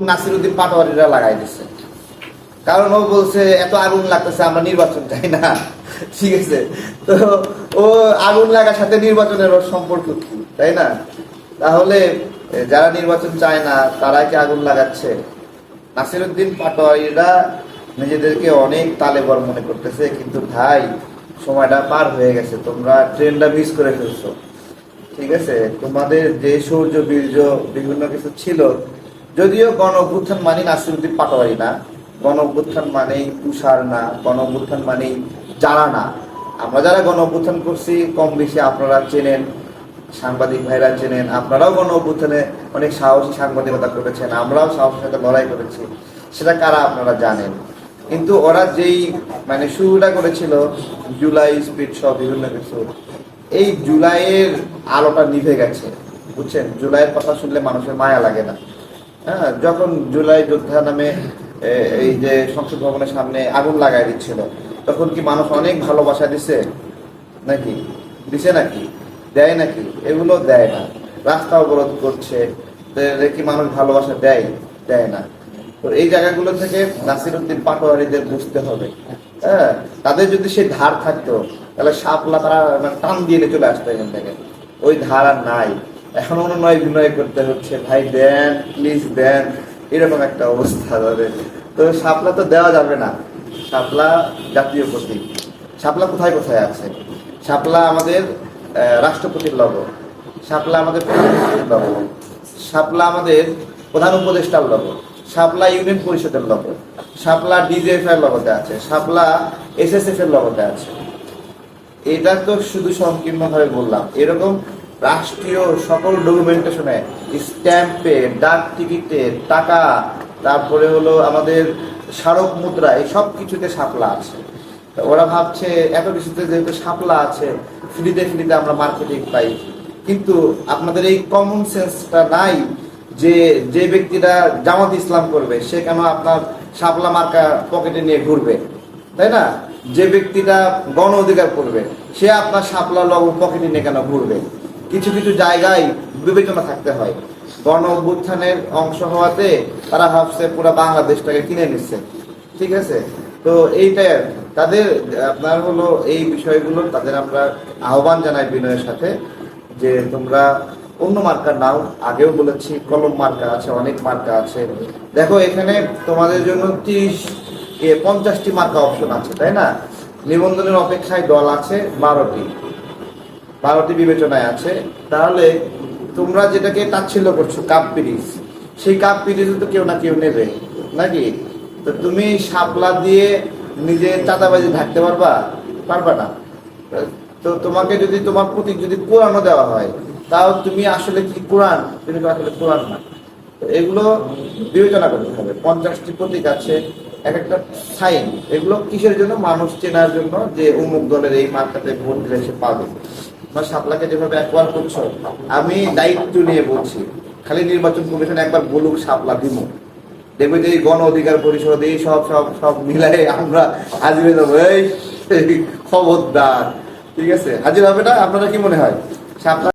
নাসিরুদ্দিন পাটোয়ারিরা লাগাই দিচ্ছে কারণ ও বলছে, এত আগুন লাগতেছে, আমরা নির্বাচন চাই না। ঠিক আছে। তো ও আগুন লাগার সাথে নির্বাচনের সম্পর্ক কি, তাই না? তাহলে যারা নির্বাচন চায় না তারা কি আগুন লাগাচ্ছে? নাসিরুদ্দিন পাটোয়ারিরা নিজেদেরকে অনেক তালেবর মনে করতেছে, কিন্তু ভাই, সময়টা পার হয়ে গেছে, তোমরা ট্রেনটা মিস করে ফেলছো। ঠিক আছে? তোমাদের যে সৌর্য, বীর্য, বিভিন্ন কিছু ছিল যদিও গণ অভ্যুত্থান মানে নাসিরুদ্দিন পাটোয়ারি না গণ অভ্যুত্থান মানেই তুষার না গণ অভ্যুত্থান মানেই যারা না। আমরা যারা গণ অভ্যুত্থান করছি কম বেশি আপনারা চেনেন, সাংবাদিক ভাইরা চেনেন, আপনারাও গণ অভ্যুত্থানে অনেক সাহসী সাংবাদিকতা করেছেন, আমরাও সাহসের সাথে লড়াই করেছি, সেটা কারা আপনারা জানেন? কিন্তু ওরা যেই মানে শুরুটা করেছিল, জুলাই স্পিড সহ বিভিন্ন কিছু, এই জুলাইয়ের আলোটা নিভে গেছে, বুঝছেন? জুলাইয়ের কথা শুনলে মানুষের মায়া লাগে না। হ্যাঁ যখন জুলাই যোদ্ধা নামে এই যে সংসদ ভবনের সামনে আগুন লাগাই দিচ্ছিল, তখন কি মানুষ অনেক ভালোবাসা দিছে? নাকি? দিছে নাকি? দেয় নাকি? এগুলো দেয় না। রাস্তা অবরোধ করছে কি মানুষ ভালোবাসা দেয়? দেয় না। তো এই জায়গাগুলো থেকে নাসিরুদ্দিন পাটোয়ারিদের বুঝতে হবে। হ্যাঁ তাদের যদি সেই ধার থাকতো, তাহলে সাপলা তারা মানে টান দিয়ে চলে আসতো এখান থেকে। ওই ধার আর নাই। এখন অনুনয় বিনয় করতে হচ্ছে, ভাই দেন প্লিজ দেন, এরকম একটা অবস্থা তাদের। তো সাপলা তো দেওয়া যাবে না। শাপলা জাতীয় প্রতীক। শাপলা কোথায় কোথায় আছে? শাপলা আমাদের রাষ্ট্রপতির লগ শাপলা আমাদের প্রধানমন্ত্রীর লগ শাপলা আমাদের প্রধান উপদেষ্টার লব। শাপলা ইউনিয়ন পরিষদের লগ শাপলা ডিজিএফ এর লগতে আছে। শাপলা এসএসএফ এর লগতে আছে। এটা তো শুধু সংকীর্ণভাবে বললাম। এরকম রাষ্ট্রীয় সকল ডকুমেন্টেশনে, স্ট্যাম্পে, ডাক টিকিটে, টাকা, তারপরে হলো আমাদের স্মারক মুদ্রা, এই সব কিছুতে শাপলা আছে। ওরা ভাবছে, এত কিছুতে যেহেতু সাপলা আছে, ফ্রিতে ফ্রিতে আমরা মার্কেটিং পাই। কিন্তু আপনাদের এই কমন সেন্সটা নাই যে যে ব্যক্তিটা জামাত ইসলাম করবে, সে কেন আপনার শাপলা মার্কা পকেটে নিয়ে ঘুরবে? তাই না? যে ব্যক্তিটা গণ অধিকার করবে, সে আপনার সাপলা লব পকেটে নিয়ে কেন ঘুরবে? কিছু কিছু জায়গায় বিবেচনা থাকতে হয়। গণ অভ্যুত্থানের অংশ হওয়াতে তারা ভাবছে পুরো বাংলাদেশটাকে কিনে নিচ্ছে। ঠিক আছে? তো এইটাই তাদের, আপনার হলো এই বিষয়গুলো, তাদের আমরা আহ্বান জানাই বিনয়ের সাথে যে তোমরা অন্য মার্কার নাও। আগেও বলেছি, কলম মার্কা আছে, অনেক মার্কা আছে। দেখো, এখানে তোমাদের জন্য ত্রিশ পঞ্চাশটি মার্কা অপশন আছে, তাই না? নিবন্ধনের অপেক্ষায় দল আছে বারোটি। বারোটি বিবেচনায় আছে। তাহলে তোমরা যেটাকে তাচ্ছিল্য করছ, কাপ পিরিজ, সেই কাপ পিরিজ তো কেউ না কেউ নেবে, নাকি? তো তুমি শাপলা দিয়ে নিজে চাঁদাবাজি ঢাকতে পারবা? পারবা না। তো তোমাকে যদি তোমার প্রতীক যদি কোরআনও দেওয়া হয়, তাও তুমি আসলে কি কোরআন? তুমি তো আসলে কোরআন না। এগুলো বিবেচনা করতে হবে। পঞ্চাশটি প্রতীক আছে এক একটা সাইন। এগুলো কিসের জন্য? মানুষ চেনার জন্য যে অমুক দলের এই মার্কাতে ভোট দিলে সে পাবে। তোমার সাপলাকে যেভাবে একবার করছ আমি দায়িত্ব নিয়ে বলছি। খালি নির্বাচন কমিশন একবার বলুক, সাপলা দিব দেখবে যে গণ অধিকার পরিষদ, এই সব সব সব মিলাই আমরা হাজির হয়ে যাব। এই, খবরদার। ঠিক আছে? হাজির হবে না? আপনারা কি মনে হয়? সাপলা